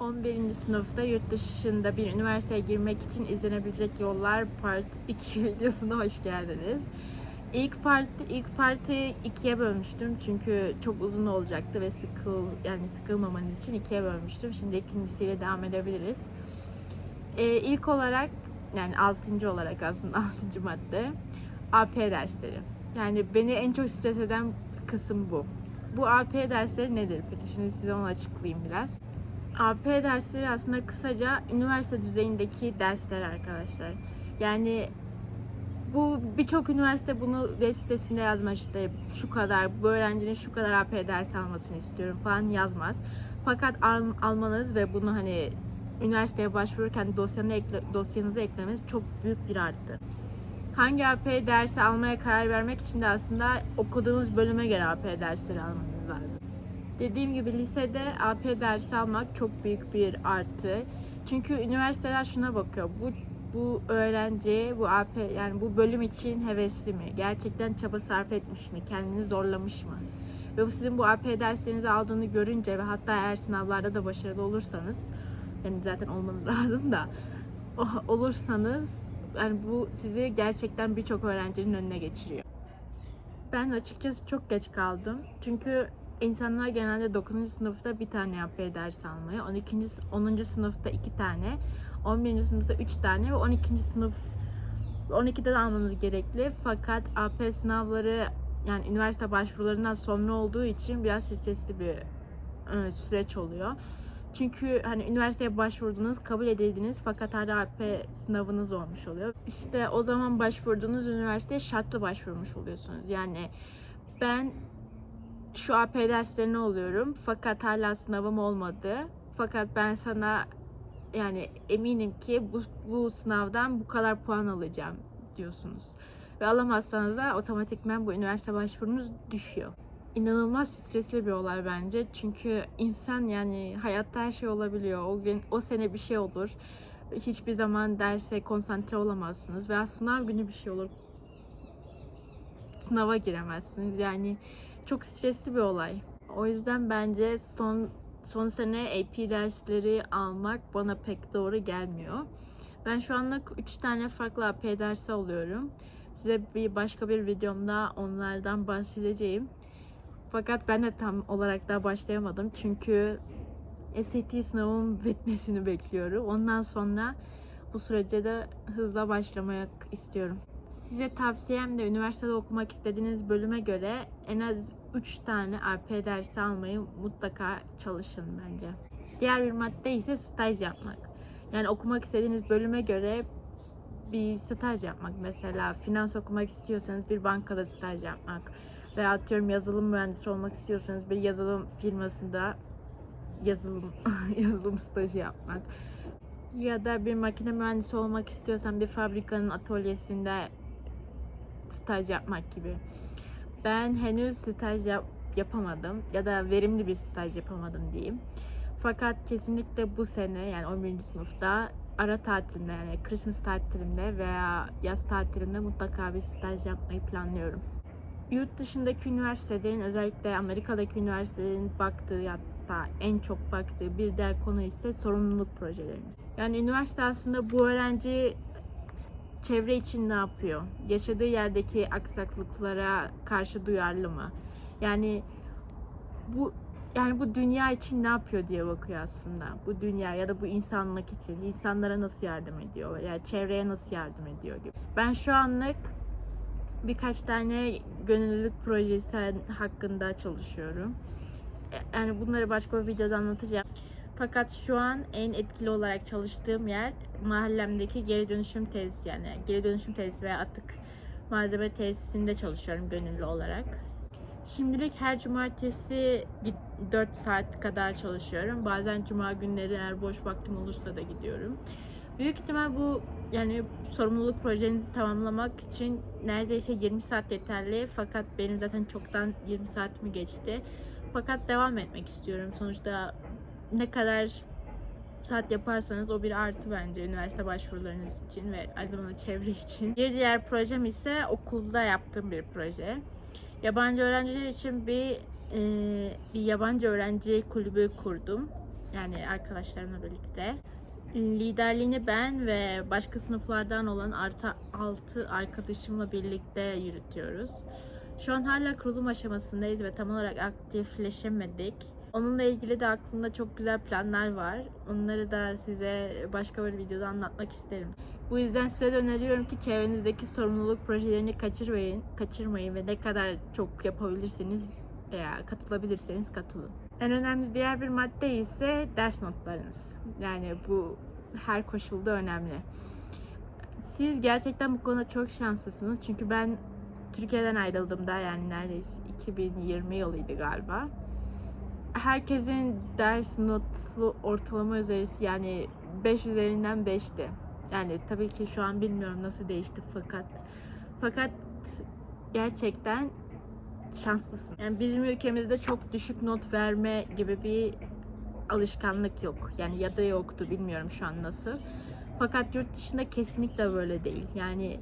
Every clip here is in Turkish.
11. sınıfta yurt dışında bir üniversiteye girmek için izlenebilecek yollar part 2 videosuna hoş geldiniz. İlk parti ilk parti ikiye bölmüştüm çünkü çok uzun olacaktı ve sıkıl yani sıkılmamanız için ikiye bölmüştüm. Şimdi ikincisiyle devam edebiliriz. Ee, ilk olarak yani altıncı olarak aslında altıncı madde AP dersleri. Yani beni en çok stres eden kısım bu. Bu AP dersleri nedir peki? Şimdi size onu açıklayayım biraz. AP dersleri aslında kısaca üniversite düzeyindeki dersler arkadaşlar. Yani bu birçok üniversite bunu web sitesinde yazmaz işte şu kadar bu öğrencinin şu kadar AP ders almasını istiyorum falan yazmaz. Fakat al- almanız ve bunu hani üniversiteye başvururken ekle, dosyanıza eklemeniz çok büyük bir arttı. Hangi AP dersi almaya karar vermek için de aslında okuduğunuz bölüme göre AP dersleri almanız lazım. Dediğim gibi lisede AP dersi almak çok büyük bir artı. Çünkü üniversiteler şuna bakıyor. Bu bu öğrenci bu AP yani bu bölüm için hevesli mi? Gerçekten çaba sarf etmiş mi? Kendini zorlamış mı? Ve bu sizin bu AP derslerinizi aldığını görünce ve hatta eğer sınavlarda da başarılı olursanız yani zaten olmanız lazım da o- olursanız yani bu sizi gerçekten birçok öğrencinin önüne geçiriyor. Ben açıkçası çok geç kaldım. Çünkü insanlar genelde 9. sınıfta bir tane AP ders almayı, 12. 10. sınıfta 2 tane, 11. sınıfta 3 tane ve 12. sınıf 12'de de almanız gerekli. Fakat AP sınavları yani üniversite başvurularından sonra olduğu için biraz stresli bir e, süreç oluyor. Çünkü hani üniversiteye başvurdunuz, kabul edildiniz fakat hala AP sınavınız olmuş oluyor. İşte o zaman başvurduğunuz üniversiteye şartlı başvurmuş oluyorsunuz. Yani ben şu AP derslerine oluyorum fakat hala sınavım olmadı. Fakat ben sana yani eminim ki bu, bu sınavdan bu kadar puan alacağım diyorsunuz. Ve alamazsanız da otomatikman bu üniversite başvurunuz düşüyor. İnanılmaz stresli bir olay bence. Çünkü insan yani hayatta her şey olabiliyor. O gün o sene bir şey olur. Hiçbir zaman derse konsantre olamazsınız veya sınav günü bir şey olur. Sınava giremezsiniz. Yani çok stresli bir olay. O yüzden bence son son sene AP dersleri almak bana pek doğru gelmiyor. Ben şu anlık 3 tane farklı AP dersi alıyorum. Size bir başka bir videomda onlardan bahsedeceğim. Fakat ben de tam olarak daha başlayamadım. Çünkü SAT sınavımın bitmesini bekliyorum. Ondan sonra bu sürece de hızla başlamak istiyorum. Size tavsiyem de üniversitede okumak istediğiniz bölüme göre en az 3 tane AP dersi almayı mutlaka çalışın bence. Diğer bir madde ise staj yapmak. Yani okumak istediğiniz bölüme göre bir staj yapmak. Mesela finans okumak istiyorsanız bir bankada staj yapmak. Veya atıyorum yazılım mühendisi olmak istiyorsanız bir yazılım firmasında yazılım yazılım stajı yapmak. Ya da bir makine mühendisi olmak istiyorsan bir fabrikanın atölyesinde staj yapmak gibi. Ben henüz staj yap- yapamadım ya da verimli bir staj yapamadım diyeyim. Fakat kesinlikle bu sene yani 11. sınıfta ara tatilimde yani Christmas tatilimde veya yaz tatilimde mutlaka bir staj yapmayı planlıyorum. Yurt dışındaki üniversitelerin özellikle Amerika'daki üniversitelerin baktığı hatta en çok baktığı bir diğer konu ise sorumluluk projeleriniz. Yani üniversite aslında bu öğrenci çevre için ne yapıyor? Yaşadığı yerdeki aksaklıklara karşı duyarlı mı? Yani bu yani bu dünya için ne yapıyor diye bakıyor aslında. Bu dünya ya da bu insanlık için insanlara nasıl yardım ediyor? Ya yani çevreye nasıl yardım ediyor gibi. Ben şu anlık birkaç tane gönüllülük projesi hakkında çalışıyorum. E, Yani bunları başka bir videoda anlatacağım. Fakat şu an en etkili olarak çalıştığım yer mahallemdeki geri dönüşüm tesisi yani geri dönüşüm tesisi veya atık malzeme tesisinde çalışıyorum gönüllü olarak. Şimdilik her cumartesi 4 saat kadar çalışıyorum. Bazen cuma günleri eğer boş vaktim olursa da gidiyorum. Büyük ihtimal bu yani sorumluluk projenizi tamamlamak için neredeyse 20 saat yeterli. Fakat benim zaten çoktan 20 saatimi geçti. Fakat devam etmek istiyorum. Sonuçta ne kadar saat yaparsanız o bir artı bence üniversite başvurularınız için ve aynı çevre için. Bir diğer projem ise okulda yaptığım bir proje. Yabancı öğrenciler için bir e, bir yabancı öğrenci kulübü kurdum. Yani arkadaşlarımla birlikte. Liderliğini ben ve başka sınıflardan olan artı 6 arkadaşımla birlikte yürütüyoruz. Şu an hala kurulum aşamasındayız ve tam olarak aktifleşemedik. Onunla ilgili de aklımda çok güzel planlar var. Onları da size başka bir videoda anlatmak isterim. Bu yüzden size de öneriyorum ki çevrenizdeki sorumluluk projelerini kaçırmayın, kaçırmayın ve ne kadar çok yapabilirseniz veya katılabilirseniz katılın. En önemli diğer bir madde ise ders notlarınız. Yani bu her koşulda önemli. Siz gerçekten bu konuda çok şanslısınız. Çünkü ben Türkiye'den ayrıldığımda yani neredeyse 2020 yılıydı galiba. Herkesin ders notlu ortalama üzerisi yani 5 üzerinden 5'ti. Yani tabii ki şu an bilmiyorum nasıl değişti fakat fakat gerçekten şanslısın. Yani bizim ülkemizde çok düşük not verme gibi bir alışkanlık yok. Yani ya da yoktu bilmiyorum şu an nasıl. Fakat yurt dışında kesinlikle böyle değil. Yani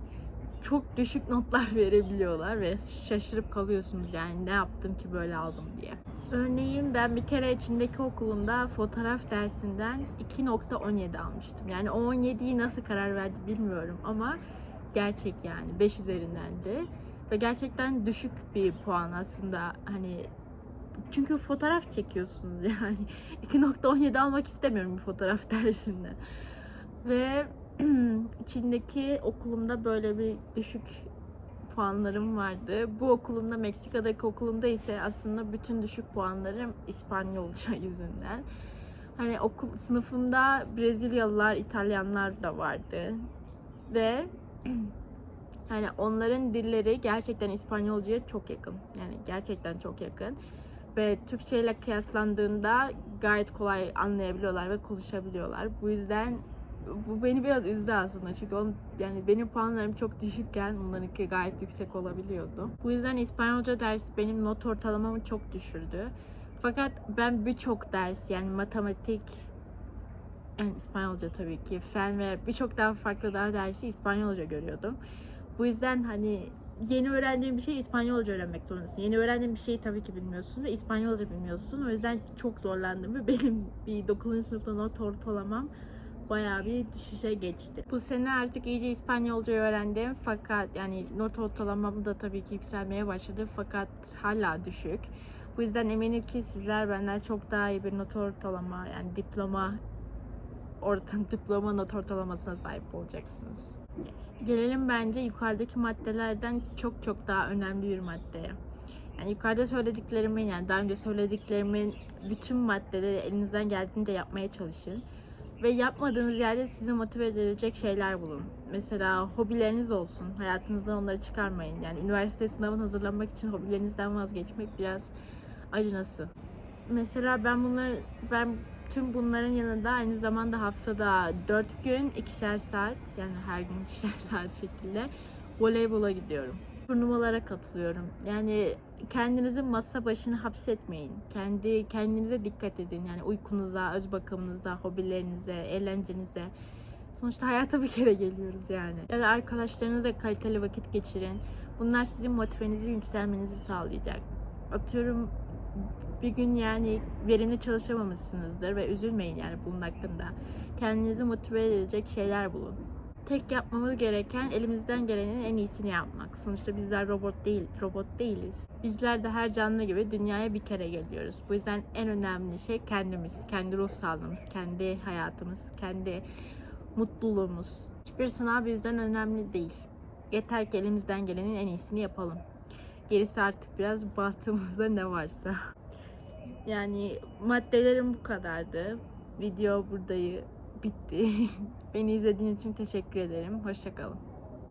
çok düşük notlar verebiliyorlar ve şaşırıp kalıyorsunuz yani ne yaptım ki böyle aldım diye. Örneğin ben bir kere içindeki okulumda fotoğraf dersinden 2.17 almıştım. Yani o 17'yi nasıl karar verdi bilmiyorum ama gerçek yani 5 üzerindendi. Ve gerçekten düşük bir puan aslında hani çünkü fotoğraf çekiyorsunuz yani 2.17 almak istemiyorum bir fotoğraf dersinden. Ve içindeki okulumda böyle bir düşük puanlarım vardı. Bu okulumda Meksika'daki okulumda ise aslında bütün düşük puanlarım İspanyolca yüzünden. Hani okul sınıfımda Brezilyalılar, İtalyanlar da vardı. Ve hani onların dilleri gerçekten İspanyolcaya çok yakın. Yani gerçekten çok yakın. Ve Türkçe ile kıyaslandığında gayet kolay anlayabiliyorlar ve konuşabiliyorlar. Bu yüzden bu beni biraz üzdü aslında çünkü on, yani benim puanlarım çok düşükken onlarınki gayet yüksek olabiliyordu. Bu yüzden İspanyolca dersi benim not ortalamamı çok düşürdü. Fakat ben birçok ders yani matematik yani İspanyolca tabii ki fen ve birçok daha farklı daha dersi İspanyolca görüyordum. Bu yüzden hani yeni öğrendiğin bir şey İspanyolca öğrenmek zorundasın. Yeni öğrendiğin bir şeyi tabii ki bilmiyorsun ve İspanyolca bilmiyorsun. O yüzden çok zorlandım ve benim bir 9. sınıfta not ortalamam bayağı bir düşüşe geçti. Bu sene artık iyice İspanyolca öğrendim fakat yani not ortalamam da tabii ki yükselmeye başladı fakat hala düşük. Bu yüzden eminim ki sizler benden çok daha iyi bir not ortalama yani diploma orta, diploma not ortalamasına sahip olacaksınız. Gelelim bence yukarıdaki maddelerden çok çok daha önemli bir maddeye. Yani yukarıda söylediklerimin yani daha önce söylediklerimin bütün maddeleri elinizden geldiğince yapmaya çalışın. Ve yapmadığınız yerde sizi motive edecek şeyler bulun. Mesela hobileriniz olsun. Hayatınızdan onları çıkarmayın. Yani üniversite sınavına hazırlanmak için hobilerinizden vazgeçmek biraz acınası. Mesela ben bunları ben tüm bunların yanında aynı zamanda haftada 4 gün ikişer saat yani her gün ikişer saat şekilde voleybola gidiyorum. Turnuvalara katılıyorum. Yani kendinizi masa başına hapsetmeyin. Kendi kendinize dikkat edin. Yani uykunuza, öz bakımınıza, hobilerinize, eğlencenize. Sonuçta hayata bir kere geliyoruz yani. Ya da arkadaşlarınızla kaliteli vakit geçirin. Bunlar sizin motivenizi yükselmenizi sağlayacak. Atıyorum bir gün yani verimli çalışamamışsınızdır ve üzülmeyin yani bunun hakkında. Kendinizi motive edecek şeyler bulun. Tek yapmamız gereken elimizden gelenin en iyisini yapmak. Sonuçta bizler robot değil, robot değiliz. Bizler de her canlı gibi dünyaya bir kere geliyoruz. Bu yüzden en önemli şey kendimiz, kendi ruh sağlığımız, kendi hayatımız, kendi mutluluğumuz. Hiçbir sınav bizden önemli değil. Yeter ki elimizden gelenin en iyisini yapalım. Gerisi artık biraz bahtımızda ne varsa. Yani maddelerim bu kadardı. Video buradayı bitti. Beni izlediğiniz için teşekkür ederim. Hoşçakalın.